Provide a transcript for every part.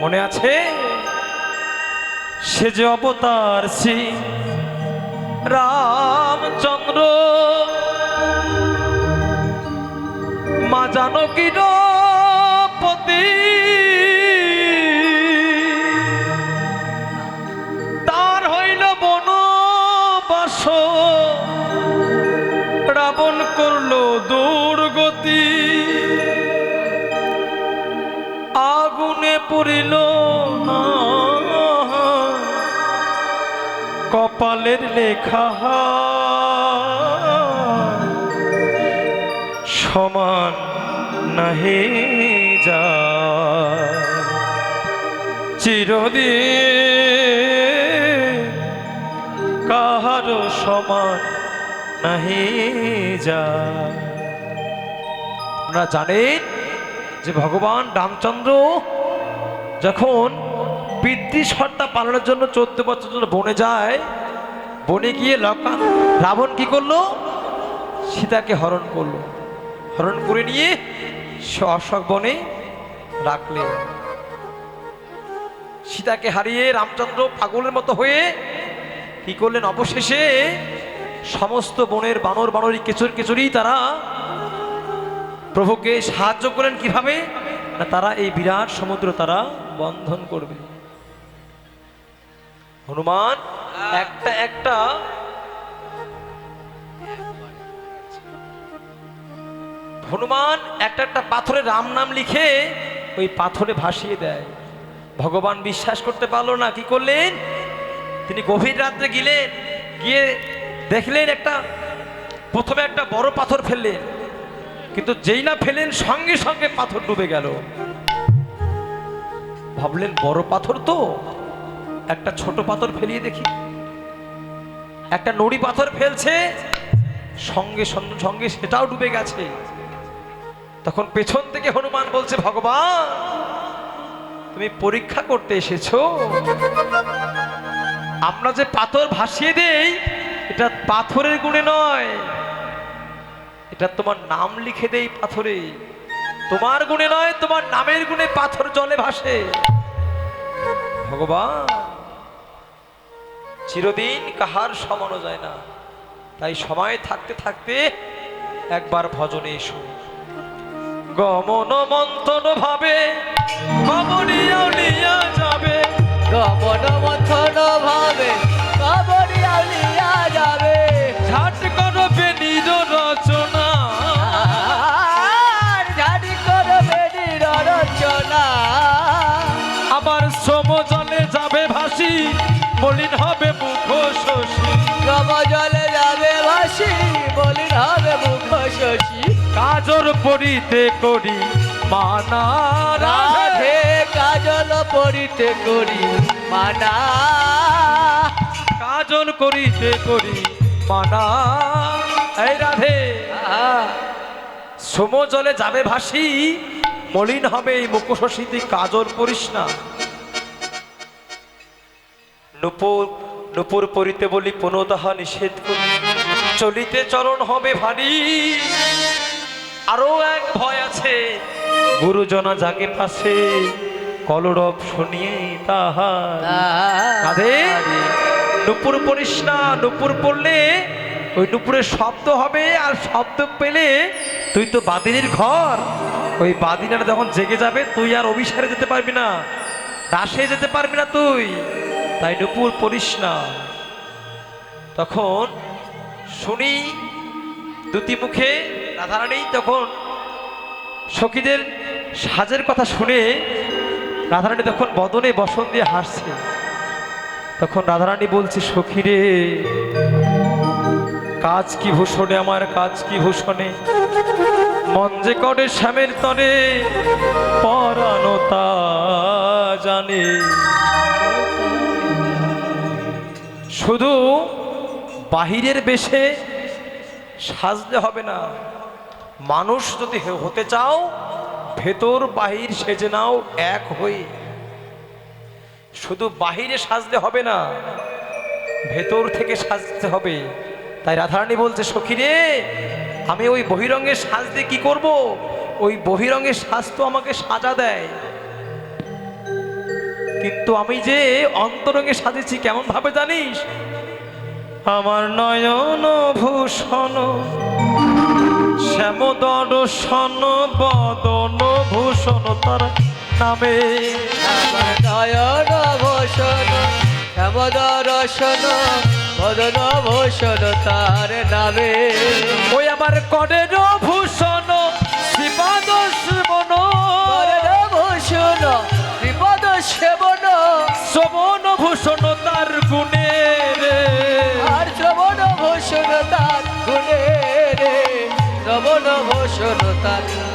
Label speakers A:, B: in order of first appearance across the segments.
A: মনে আছে? সে যে অবতার সি রামচন্দ্র। মা জানকীর পতি পড়িল কপালের লেখা সমান নাহে যা চিরদিন কাহারও সমান নাহি যা আপনারা জানেন যে ভগবান রামচন্দ্র যখন পিতৃ সত্তা পালনের জন্য চোদ্দ বছর জন্য বনে যায়, বনে গিয়ে লঙ্কা রাবণ কি করল? সীতাকে হরণ করল। হরণ করে নিয়ে সে অশোক বনে রাখলেন সীতাকে হারিয়ে রামচন্দ্র পাগলের মতো হয়ে কি করলেন? অবশেষে সমস্ত বনের বানর বানরি কেচুর কেচুরি তারা প্রভুকে সাহায্য করলেন কীভাবে? না তারা এই বিরাট সমুদ্র তারা বন্ধন করবে। হনুমান, একটা একটা। হনুমান, একটা একটা পাথরে রাম নাম লিখে ওই পাথরে ভাসিয়ে দেয়। ভগবান বিশ্বাস করতে পারল না, কি করলেন? তিনি গভীর রাত্রে গেলেন, গিয়ে দেখলেন একটা, প্রথমে একটা বড় পাথর ফেললেন। কিন্তু যেই না ফেলেন, সঙ্গে সঙ্গে পাথর ডুবে গেল। ভাবলেন, বড় পাথর তো। একটা ছোট পাথর ফেলিয়ে দেখি। একটা নড়ি পাথর ফেলছে, সঙ্গে সঙ্গে সেটাও ডুবে গেছে। তখন পেছন থেকে হনুমান বলছে, ভগবান, তুমি পরীক্ষা করতে এসেছ। আমরা যে পাথর ভাসিয়ে দেই, এটা পাথরের গুণে নয়। এটা তোমার নাম লিখে দেই পাথরে। তোমার গুণে নয়, তোমার নামের গুণে পাথর জলে ভাসে। ভগবান, চিরদিন কাহার সমানো যায় না। তাই সময় থাকতে থাকতে একবার ভজনে এসো। গমন মন্থন ভাবে, গমনিয়া নিয়া যাবে।
B: গমন মথন ভাবে
A: শশী
B: গম জলে যাবে ভাসি বলির হবে মুখ শশী।
A: কাজর পরিতে করি মানা রাধে
B: কাজল পরিতে করি মানা।
A: কাজল করিতে করি মানা। এই রাধে। শ্রম জলে যাবে ভাসি মলিন হবে এই কাজল করিস না। নুপুর নুপুর পরিতে বলি পুনঃ তাহা নিষেধ করি। চলিতে চরণ হবে ভারী। আরও এক ভয় আছে। গুরুজনা জাগে পাশে, কলরব শুনিয়ে রাধে নুপুর পড়িস না নুপুর পড়লে ওই নুপুরের শব্দ হবে, আর শব্দ পেলে তুই তো বাদিনীর ঘর। ওই বাদিনার যখন জেগে যাবে, তুই আর অভিসারে যেতে পারবি না। রাসে যেতে পারবি না তুই। তাই নুপুর পড়িস না তখন শুনি দুটি মুখে রাধারানী তখন সখীদের সাজের কথা শুনে রাধারানী তখন বদনে বসন দিয়ে হাসছে। তখন রাধারানী বলছে সখী রে কাজ কি ভূষণে? আমার কাজ কি ভূষণে? মন যে করে শ্যামের তরে পরানো তা জানে। শুধু বাহিরের বেশে সাজলে হবে না। মানুষ যদি হতে চাও, ভেতর বাহির সেজে নাও এক হয়ে শুধু বাহিরে সাজলে হবে না, ভেতর থেকে সাজতে হবে। তাই রাধারানী বলছে, সখী রে, আমি ওই বহিরঙ্গের সাজতে কি করব? ওই বহিরঙ্গের সাজ তো আমাকে সাজা দেয়। কিন্তু আমি যে অন্তরঙ্গে সাজেছি কেমন ভাবে জানিস? আমার নয়ন ভূষণ শ্যাম দর্শন বদন ভূষণ তার নামে।
B: নয়ন ভূষণ শ্যাম দর্শন বদন ভূষণ তার নামে।
A: ওই আমার করের ভূষণ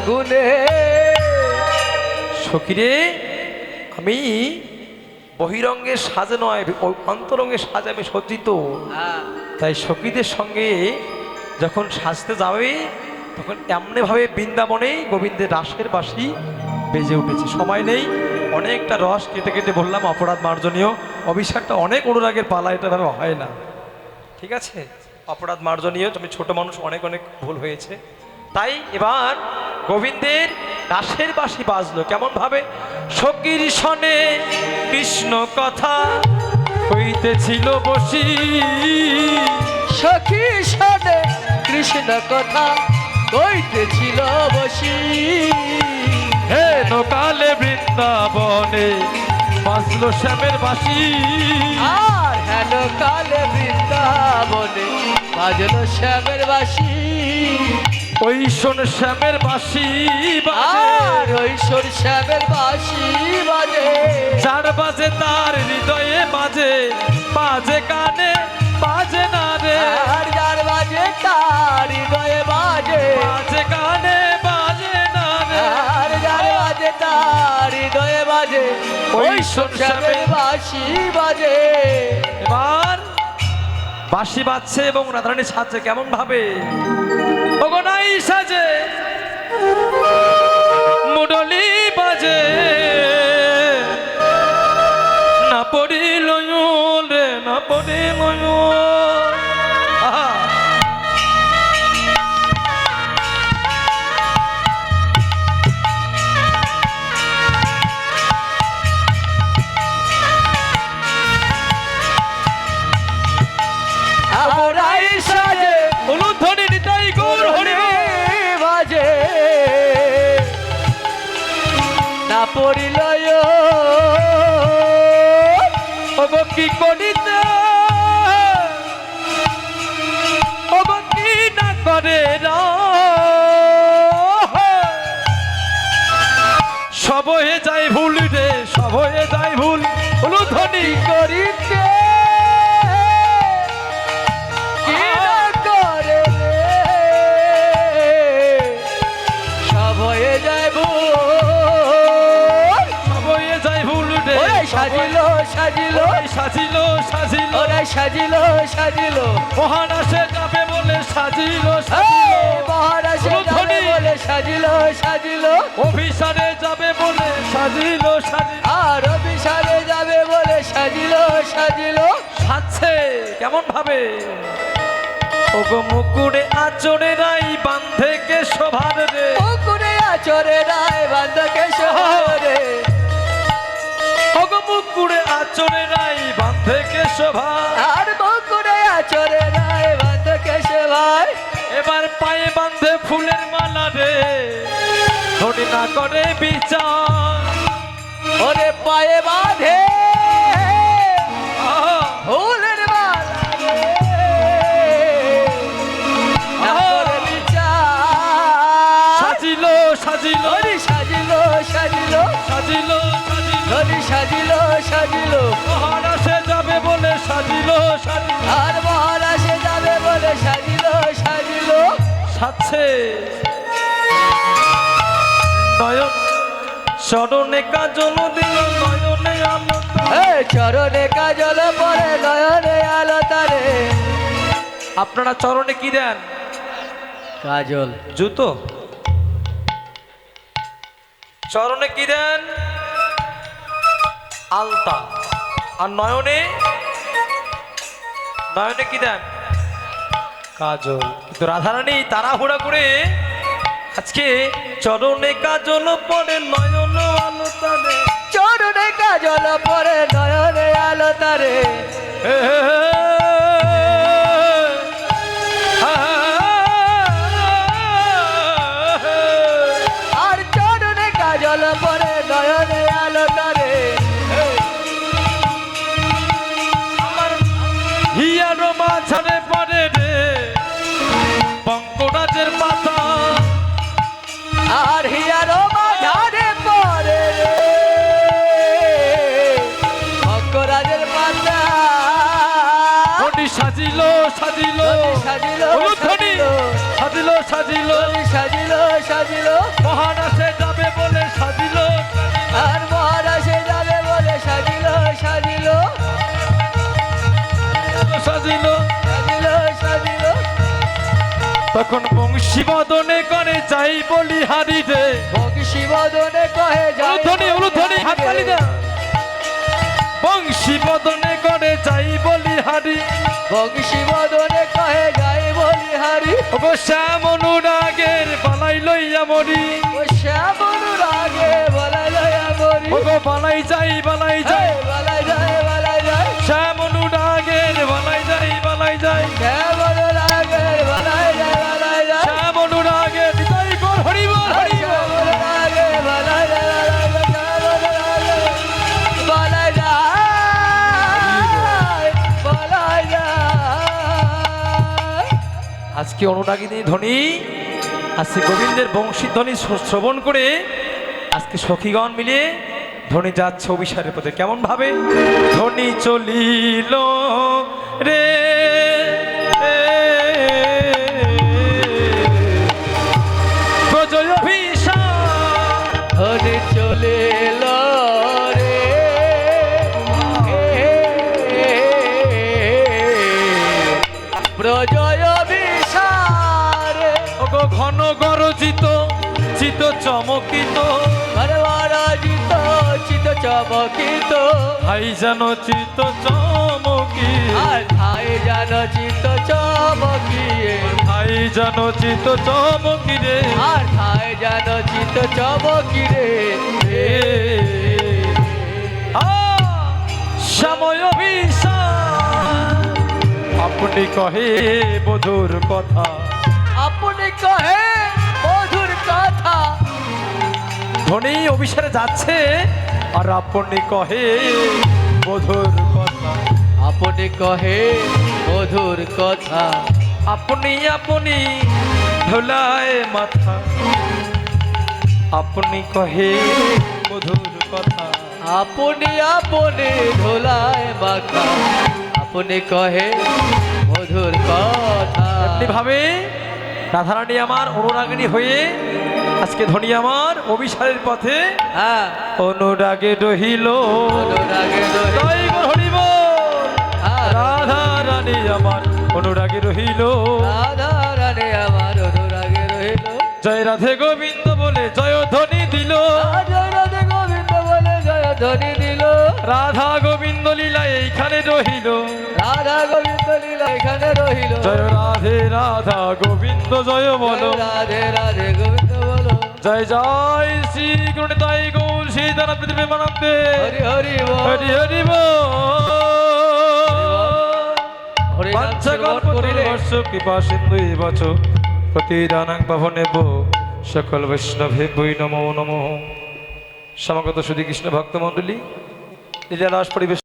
A: গুণে। সখিরে আমি বহিরঙ্গে সাজে নয় ওই অন্তরঙ্গে সাজে আমি সজ্জিত।
B: হ্যাঁ,
A: তাই সখীদের সঙ্গে যখন সাজতে যাবে তখন এমনিভাবে বৃন্দাবনে গোবিন্দের রাসের বাসি বেজে উঠেছে। সময় নেই অনেকটা রস কেটে কেটে বললাম অপরাধ মার্জনীয়। অভিশাপটা অনেক অনুরাগের পালা এটা ভাবে হয় না। ঠিক আছে? অপরাধ মার্জনীয় তুমি ছোট মানুষ অনেক অনেক ভুল হয়েছে। তাই এবার গোবিন্দের রাসের বাসি বাজলো। কেমন ভাবে? সখীর সনে কৃষ্ণ কথা হইতেছিল বসি।
B: সখী শোনে কৃষ্ণ কথা কইতেছিল বসি।
A: হে নকালে বৃন্দাবনে বাজলো শ্যামের বাসি
B: আর হেন কালে বৃন্দাবনে বাজলো শ্যামের বাসি
A: ওই শোন শ্যামের বাসি বাজে।
B: আর ঐশ্বর শ্যামের বাসি বাজে।
A: চার বাজে তার হৃদয়ে বাজে বাজে কানে বাজে না রে।
B: আর যার বাজে তার হৃদয়ে বাজে।
A: বাজে কানে বাজে না রে।
B: আর যার বাজে তার হৃদয়ে বাজে ঐশ্বর শ্যামের বাসি বাজে।
A: এবার বাঁশি বাজছে এবং রাধারানী সাজছে কেমন ভাবে নাই সাজে মুডলি বাজে। না পড়িল রে না পড়ি আহা
B: সাজিল সাজিল।
A: সাজিল সাজিল।
B: ওরে সাজিল সাজিল।
A: মহানাসে যাবে বলে সাজিল সাজিল।
B: মহারাজে যাবে। বলে সাজিল সাজিল।
A: অভিসারে যাবে বলে সাজিল সাজিল।
B: আর বিশালে যাবে বলে সাজিল সাজিল।
A: সাজছে কেমন ভাবে ওগো মুকুরে আচরে রাই বান্ধে কে শোভার রে
B: পুকুরে আচরে রাই রায় বান্ধকে শহরে
A: ওগো মুকুরে আচরে রাই বান্ধে কে শোভা
B: আর পুকুরে আচরে রায় বান্ধকে সেবাই
A: এবার পায়ে বান্ধে ফুলের মালা রে। ধরি না করে বিচার।
B: ওরে পায়ে বাঁধে ওরে সাজিল সাজিল।
A: মহারাসে যাবে বলে সাজিল সাজিল।
B: আর মহারাজে যাবে বলে সাজিল সাজিল।
A: সাচ্ছে নয়ন চরণে কাজল দিল নয়নে আলো
B: চরণে কাজল পরে নয়নে আলো তারে।
A: আপনারা চরণে কি দেন?
B: কাজল।
A: জুতো। চরণে কি দেন? আলতা। আর নয়নে? নয়নে কি দেন? কাজল। কিন্তু রাধারানী তাড়াহুড়া করে আজকে চরণে কাজল পরে নয়ন আলো তারে
B: চরণে কাজল পরে নয়নে তারে
A: সাজিল সাজিল।
B: সাজিল
A: ধনী
B: সাজিল।
A: সাজিল সাজিল।
B: সাজিল
A: মহারাজে যাবে বলে সাজিল।
B: আর মহারাজে যাবে বলে সাজিল সাজিল।
A: সাজিল
B: সাজিল। সাজিল
A: তখন বংশী বদনে করে যাই বলি হারি রে।
B: বংশী বদনে কহে যায়
A: উলুধ্বনি উলুধ্বনি হাত তালি দে। বংশী বদনে করে যাই বলি হারি।
B: বংশী বদনে কহে যায় বলি হারি।
A: ওগো শ্যাম অনুরাগের বালাই লইয়া মরি।
B: ও শ্যামন রাগে বলা যায় মরি।
A: ওগো বালাই যাই বালাই যাই।
B: এই
A: আজকে অনুরাগিনী ধ্বনি, আজকে গোবিন্দের বংশী ধ্বনি শ্র- শ্রবণ করে আজকে সখীগণ মিলে ধ্বনি যাচ্ছে অভিসারের পথে। কেমন ভাবে? ধ্বনি চলিল রে চিত চমকিত
B: ঘরবারাজিত চিত চমকিত
A: ভাই যেন চিত চমকি
B: ঠাই জান চিত চমকিয়ে
A: ভাই যেন চিত চমকি রে
B: আর ঠাই জান চিত চমকিরে
A: এ, আ, সময় আপনি কহে বধুর কথা
B: আপনি কহে
A: ধনী অভিসারে যাচ্ছে। আর আপনি কহে বধুর কথা।
B: আপনি কহে মধুর কথা।
A: আপনি আপনি ধুলায় মাথা। আপনি কহে মধুর কথা।
B: আপনি আপনি ধোলায় মাখা আপনি কহে মধুর কথা।
A: এমনি ভাবে রাধারানী আমার অনুরাগিনী হয়ে আজকে ধনী আমার অভিসারের পথে
B: হ্যাঁ।
A: অনুরাগে রহিল।
B: অনুরাগে রহিল। হ্যাঁ,
A: রাধা রানী আমার অনুরাগে রহিল।
B: রাধা রানী আমার অনুরাগে রহিল।
A: জয় রাধে গোবিন্দ বলে জয় ধ্বনি দিল।
B: জয় রাধে গোবিন্দ বলে জয় ধ্বনি দিল।
A: রাধা গোবিন্দ লীলা এইখানে রহিল।
B: রাধা গোবিন্দ লীলা এখানে রহিল।
A: জয় রাধে রাধা গোবিন্দ জয় বলো।
B: রাধে রাধে গোবিন্দ
A: জয় জয় শ্রী গুণিতাই গৌর সীতারাম পৃথিবী মানন্দে
B: হরি হরি
A: হরি হরি পঞ্চকল্প বর্ষ কৃপা সিন্ধু বচ প্রতিদানাং পাবনে বো সকল বৈষ্ণবে বৈ নমো নমো। সমাগত সুধী কৃষ্ণ ভক্ত মণ্ডলী লীলারাস পরিবেশ